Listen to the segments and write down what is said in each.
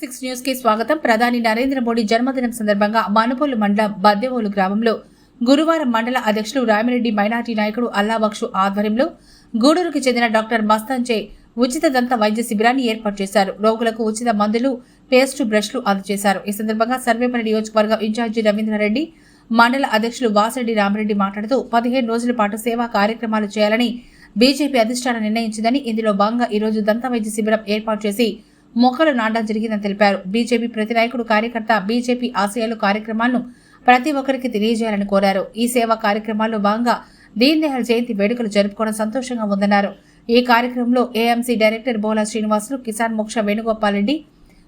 Six న్యూస్కి స్వాగతం. ప్రధాని నరేంద్ర మోడీ జన్మదినం సందర్భంగా మనుపోలు మండలం బద్దెవోలు గ్రామంలో గురువారం మండల అధ్యక్షులు రామిరెడ్డి మైనార్టీ నాయకుడు అల్లాబక్షు ఆధ్వర్యంలో గూడూరుకు చెందిన డాక్టర్ మస్తాంచే ఉచిత దంత వైద్య శిబిరాన్ని ఏర్పాటు చేశారు. రోగులకు ఉచిత మందులు పేస్టు బ్రష్లు అందజేశారు. ఈ సందర్భంగా సర్వేపల్లి నియోజకవర్గ ఇన్ఛార్జి రవీంద్రారెడ్డి మండల అధ్యక్షులు వాసిరెడ్డి రామిరెడ్డి మాట్లాడుతూ పదిహేను రోజుల పాటు సేవా కార్యక్రమాలు చేయాలని బీజేపీ అధిష్టానం నిర్ణయించిందని ఇందులో భాగంగా ఈరోజు దంత వైద్య శిబిరం ఏర్పాటు చేసి మొక్కలు నాటడం జరిగిందని తెలిపారు. బీజేపీ ప్రతి నాయకుడు కార్యకర్త బీజేపీ ఆశయాలు కార్యక్రమాలను ప్రతి ఒక్కరికి తెలియజేయాలని కోరారు. ఈ సేవా కార్యక్రమాల్లో భాగంగా దీన్ దయాళ్ జయంతి వేడుకలు జరుపుకోవడం సంతోషంగా ఉందన్నారు. ఈ కార్యక్రమంలో ఏఎంసీ డైరెక్టర్ బోలా శ్రీనివాసులు కిసాన్ మోక్ష వేణుగోపాల్ రెడ్డి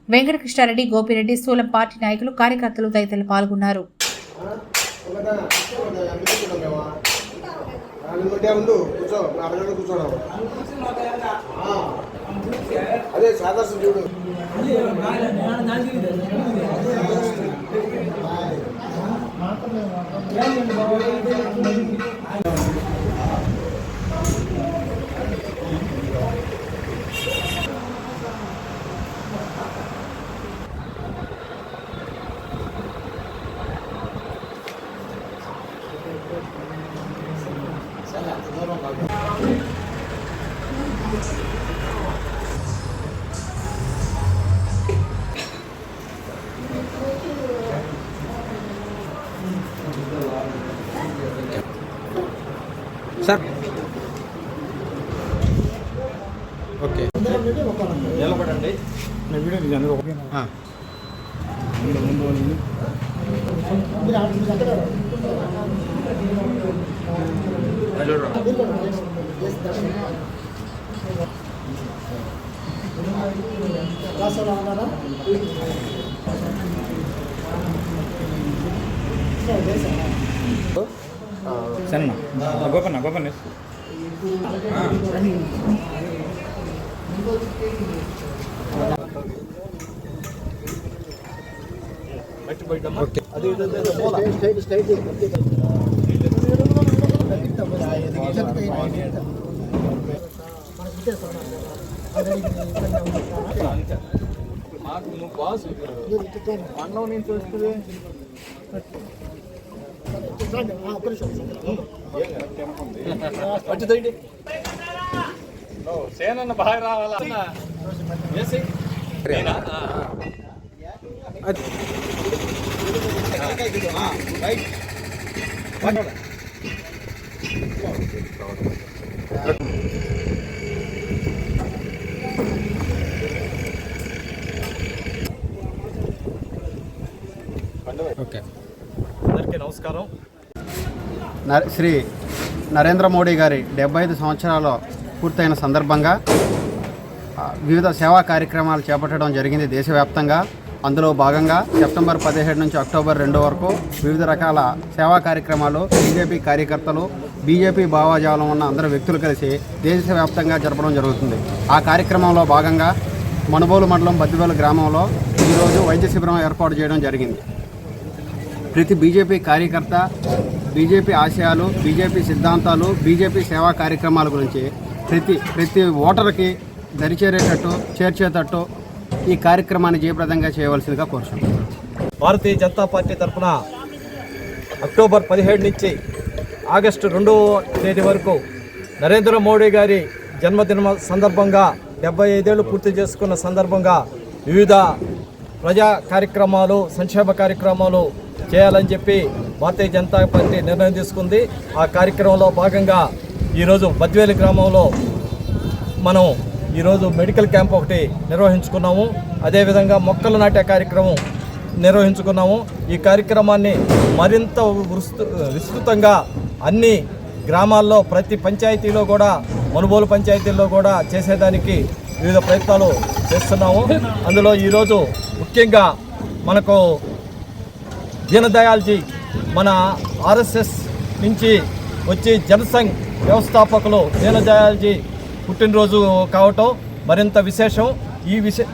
వెంకటకృష్ణారెడ్డి గోపిరెడ్డి స్థూలం పార్టీ నాయకులు కార్యకర్తలు తదితరులు పాల్గొన్నారు. కూర్చో అదే సాదర్శం చూడు సార్. ఓకే. నిలబడండి. ఆ. సన్న గోపన్న గోపన్న మాకు నువ్వు బాస్ అన్నం నేను చూస్తుంది వచ్చి సేనన్న బాగా రావాలా వేసి శ్రీ నరేంద్ర మోడీ గారి డెబ్బై ఐదు సంవత్సరాలు పూర్తయిన సందర్భంగా వివిధ సేవా కార్యక్రమాలు చేపట్టడం జరిగింది దేశవ్యాప్తంగా. అందులో భాగంగా సెప్టెంబర్ పదిహేడు నుంచి అక్టోబర్ రెండు వరకు వివిధ రకాల సేవా కార్యక్రమాలు బీజేపీ కార్యకర్తలు బీజేపీ భావాజాలం ఉన్న అందరు వ్యక్తులు కలిసి దేశవ్యాప్తంగా జరపడం జరుగుతుంది. ఆ కార్యక్రమంలో భాగంగా మనుబోలు మండలం బద్దివేలు గ్రామంలో ఈరోజు వైద్య శిబిరం ఏర్పాటు చేయడం జరిగింది. ప్రతి బీజేపీ కార్యకర్త బీజేపీ ఆశయాలు బీజేపీ సిద్ధాంతాలు బీజేపీ సేవా కార్యక్రమాల గురించి ప్రతి ప్రతి ఓటర్కి దరిచేరేటట్టు చేర్చేటట్టు ఈ కార్యక్రమాన్ని జయప్రదంగా చేయవలసిందిగా కోరుచున్నాను. భారతీయ జనతా పార్టీ తరఫున అక్టోబర్ పదిహేడు నుంచి ఆగస్టు రెండవ తేదీ వరకు నరేంద్ర మోడీ గారి జన్మదిన సందర్భంగా డెబ్బై ఐదేళ్ళు పూర్తి చేసుకున్న సందర్భంగా వివిధ ప్రజా కార్యక్రమాలు సంక్షేమ కార్యక్రమాలు చేయాలని చెప్పి భారతీయ జనతా పార్టీ నిర్ణయం తీసుకుంది. ఆ కార్యక్రమంలో భాగంగా ఈరోజు బద్వేలి గ్రామంలో మనం ఈరోజు మెడికల్ క్యాంప్ ఒకటి నిర్వహించుకున్నాము. అదేవిధంగా మొక్కలు నాటే కార్యక్రమం నిర్వహించుకున్నాము. ఈ కార్యక్రమాన్ని మరింత విస్తృతంగా అన్ని గ్రామాల్లో ప్రతి పంచాయతీలో కూడా మనుబోలు పంచాయతీల్లో కూడా చేసేదానికి వివిధ ప్రయత్నాలు చేస్తున్నాము. అందులో ఈరోజు ముఖ్యంగా మనకు దీనదయాల్జీ మన ఆర్ఎస్ఎస్ నుంచి వచ్చి జనసంఘ్ వ్యవస్థాపకులు దీనదయాల్జీ పుట్టినరోజు కావటం మరింత విశేషం. ఈ విశే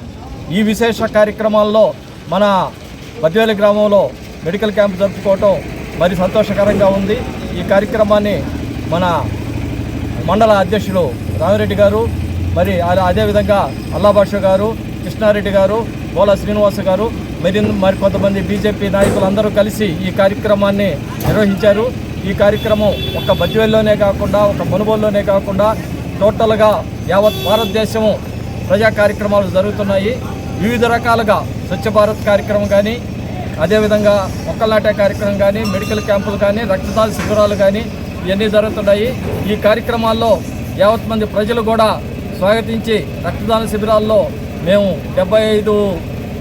ఈ విశేష కార్యక్రమాల్లో మన పద్వేలి గ్రామంలో మెడికల్ క్యాంప్ జరుపుకోవటం మరి సంతోషకరంగా ఉంది. ఈ కార్యక్రమాన్ని మన మండల అధ్యక్షులు రామిరెడ్డి గారు మరి అదే- అదేవిధంగా అల్లాబాష గారు కృష్ణారెడ్డి గారు బోలా శ్రీనివాస్ గారు మరి మరి కొంతమంది బీజేపీ నాయకులు అందరూ కలిసి ఈ కార్యక్రమాన్ని నిర్వహించారు. ఈ కార్యక్రమం ఒక బజ్వేల్లోనే కాకుండా ఒక మునుబోల్లోనే కాకుండా టోటల్గా యావత్ భారతదేశము ప్రజా కార్యక్రమాలు జరుగుతున్నాయి. వివిధ రకాలుగా స్వచ్ఛ భారత్ కార్యక్రమం కానీ అదేవిధంగా మొక్కలు నాటే కార్యక్రమం కానీ మెడికల్ క్యాంపులు కానీ రక్తదాన శిబిరాలు కానీ ఇవన్నీ జరుగుతున్నాయి. ఈ కార్యక్రమాల్లో యావత్ మంది ప్రజలు కూడా స్వాగతించి రక్తదాన శిబిరాల్లో మేము డెబ్బై ఐదు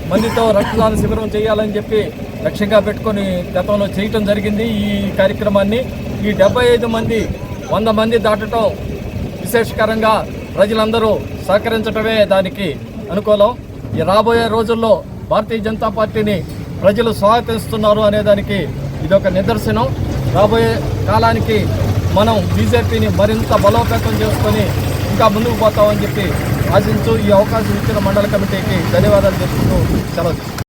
మందితో రక్తదాన శిబిరం చేయాలని చెప్పి లక్ష్యంగా పెట్టుకొని గతంలో చేయటం జరిగింది ఈ కార్యక్రమాన్ని. ఈ డెబ్బై ఐదు మంది వంద మంది దాటటం విశేషకరంగా ప్రజలందరూ సహకరించటమే దానికి అనుకూలం. ఈ రాబోయే రోజుల్లో భారతీయ జనతా పార్టీని ప్రజలు స్వాగతిస్తున్నారు అనేదానికి ఇదొక నిదర్శనం. రాబోయే కాలానికి మనం బీజేపీని మరింత బలోపేతం చేసుకొని ఇంకా ముందుకు పోతామని చెప్పి ఆశించు ఈ అవకాశం ఇచ్చిన మండల కమిటీకి ధన్యవాదాలు తెలుపుతూ సెలవు